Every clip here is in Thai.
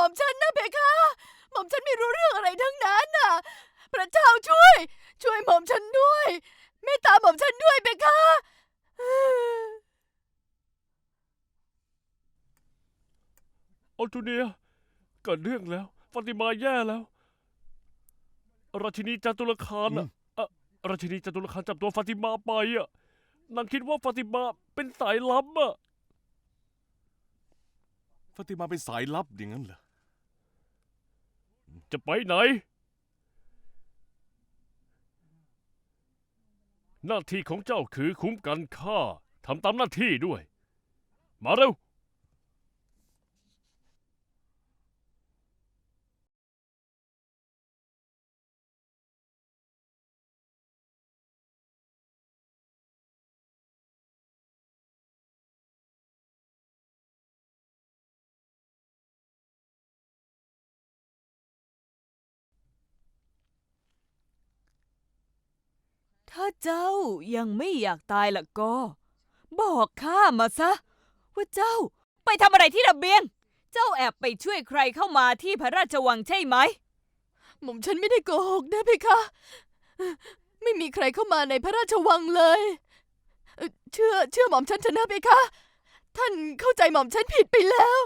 ม่อมฉันนะเพคะหม่อมฉันไม่รู้เรื่องอะไรทั้งนั้นน่ะ พระเจ้าช่วย ช่วยหม่อมฉันด้วยเมตตาหม่อมฉันด้วยเพคะออจูเนียเกิดเรื่องแล้วฟาติมาแย่แล้ว ราชินีจตุรคารน่ะเอ่อราชินีจตุรคารจับตัวฟาติมาไปอะนางคิดว่าฟาติมาเป็นสายลับอะ ฟาติมาเป็นสายลับอย่างนั้นเหรอ จะไปไหน หน้าที่ของเจ้าคือคุ้มกันข้าทำตามหน้าที่ด้วย มาเร็ว ถ้าเจ้ายังไม่อยากตายล่ะก็ บอกข้ามาซะ ว่าเจ้าไปทำอะไรที่ระเบียง เจ้าแอบไปช่วยใครเข้ามาที่พระราชวังใช่ไหม หม่อมฉันไม่ได้โกหกนะเพคะ ไม่มีใครเข้ามาในพระราชวังเลยเอ่อเชื่อเชื่อหม่อมฉันเถอะนะเพคะ ท่านเข้าใจหม่อมฉันผิดไปแล้ว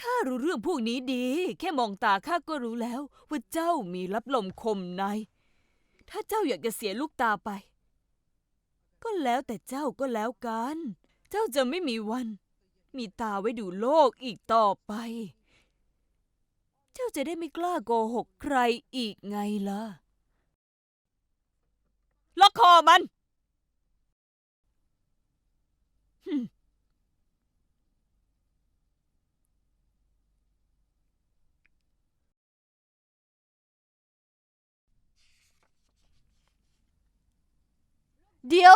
ข้ารู้เรื่องพวกนี้ดี แค่มองตาข้าก็รู้แล้ว ว่าเจ้ามีรับลมคมใน ถ้าเจ้าอยากจะเสียลูกตาไป ก็แล้วแต่เจ้าก็แล้วกัน เจ้าจะไม่มีวัน มีตาไว้ดูโลกอีกต่อไป เจ้าจะได้ไม่กล้าโกหกใครอีกไงล่ะ ล็อกคอมันเดี๋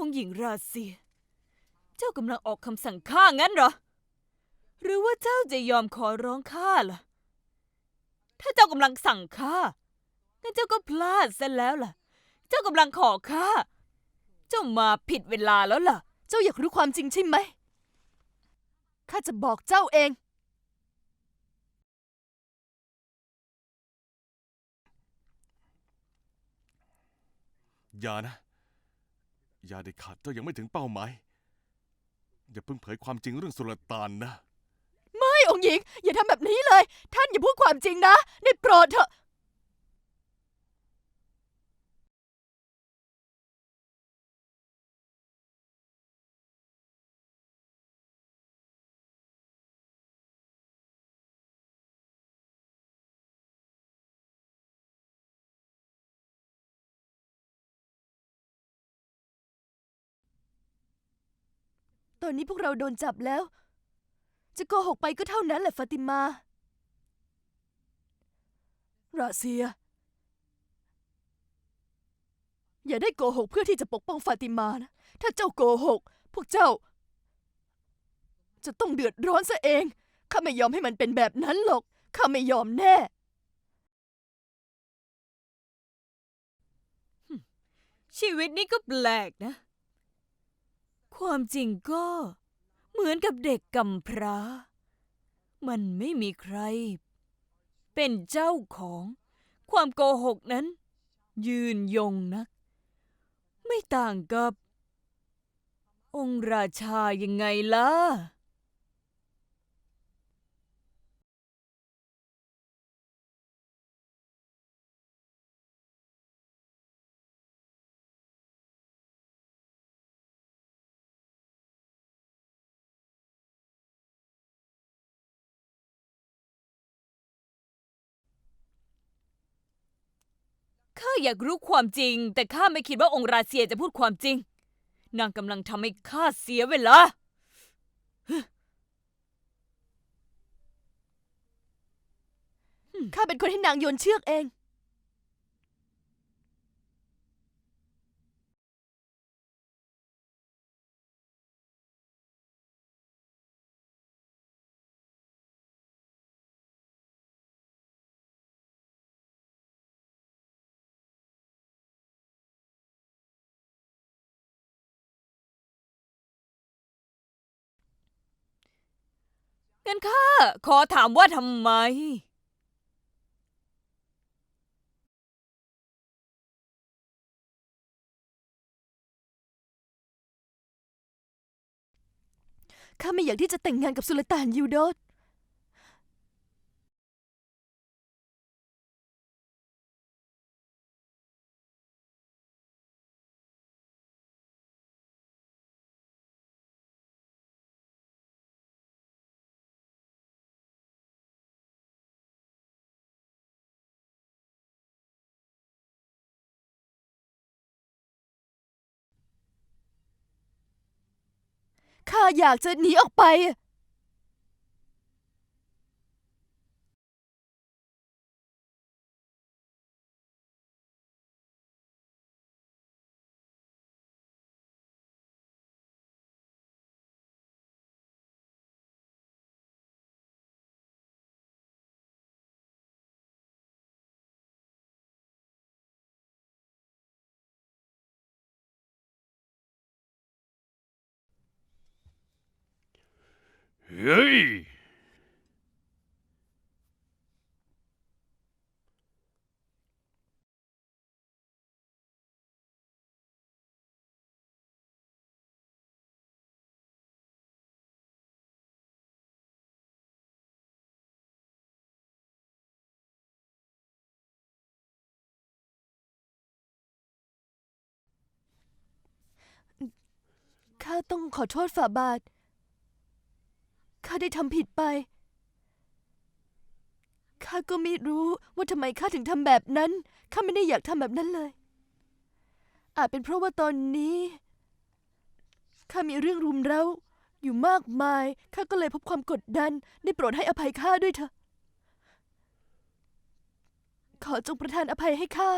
องค์หญิงราเซีย เจ้ากำลังออกคำสั่งข้างั้นเหรอ หรือว่าเจ้าจะยอมขอร้องข้าล่ะ ถ้าเจ้ากำลังสั่งข้า งั้นเจ้าก็พลาดซะแล้วล่ะ เจ้ากำลังขอข้า เจ้ามาผิดเวลาแล้วล่ะ เจ้าอยากรู้ความจริงใช่ไหม ข้าจะบอกเจ้าเอง อย่านะ อย่าเด็ดขาดเจ้ายังไม่ถึงเป้าหมาย อย่าเพิ่งเผยความจริงเรื่องสุลต่านนะ ไม่องค์หญิง อย่าทำแบบนี้เลย ท่านอย่าพูดความจริงนะ ได้โปรดเถอะ ตอนนี้พวกเราโดนจับแล้ว จะโกหกไปก็เท่านั้นแหละฟาติมา ราเซีย อย่าได้โกหกเพื่อที่จะปกป้องฟาติมานะ ถ้าเจ้าโกหก พวกเจ้า จะต้องเดือดร้อนซะเอง ข้าไม่ยอมให้มันเป็นแบบนั้นหรอก ข้าไม่ยอมแน่ชีวิตนี้ก็แปลกนะ ความจริงก็เหมือนกับเด็กกำพร้า มันไม่มีใคร เป็นเจ้าของความโกหกนั้น ยืนยงนัก ไม่ต่างกับ องค์ราชายังไงล่ะ อยากรู้ความจริง แต่ข้าไม่คิดว่าองค์ราเซียจะพูดความจริง นางกำลังทำให้ข้าเสียเวลา ข้าเป็นคนให้นางโยนเชือกเอง งั้นข้าขอถามว่าทำไม ข้าไม่อยากที่จะแต่งงานกับสุลต่านยูโด ข้าอยากจะหนีออกไป เฮ้ย ข้าต้องขอโทษฝ่าบาท ข้าได้ทำผิดไป ข้าก็ไม่รู้ว่าทำไมข้าถึงทำแบบนั้น ข้าไม่ได้อยากทำแบบนั้นเลย อาจเป็นเพราะว่าตอนนี้ ข้ามีเรื่องรุมเร้า อยู่มากมาย ข้าก็เลยพบความกดดัน ได้โปรดให้อภัยข้าด้วยเถอะ ขอจงประทานอภัยให้ข้า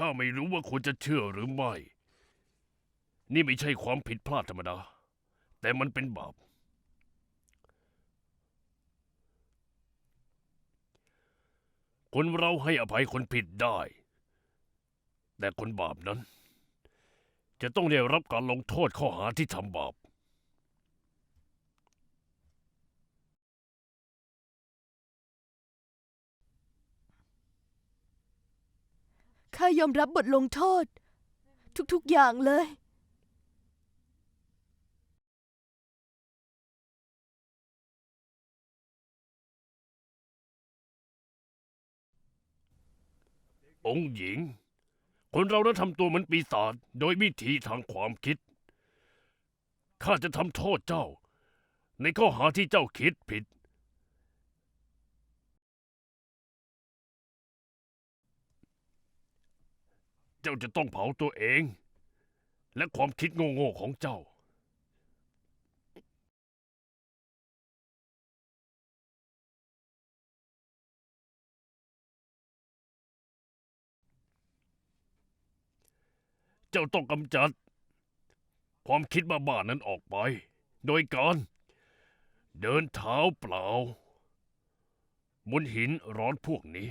ข้าไม่รู้ว่าควรจะเชื่อหรือไม่ นี่ไม่ใช่ความผิดพลาดธรรมดา แต่มันเป็นบาป คนเราให้อภัยคนผิดได้ แต่คนบาปนั้น จะต้องได้รับการลงโทษข้อหาที่ทำบาป ยอมรับบทลงโทษ ทุกๆอย่างเลย องค์หญิง คนเรานั้นทำตัวเหมือนปีศาจโดยวิธีทางความคิด ข้าจะทำโทษเจ้า ในข้อหาที่เจ้าคิดผิด เจ้าจะต้องเผาตัวเอง และความคิดโง่ๆของเจ้า เจ้าต้องกำจัด ความคิดบ้าๆนั้นออกไป โดยการ เดินเท้าเปล่าบนหินร้อนพวกนี้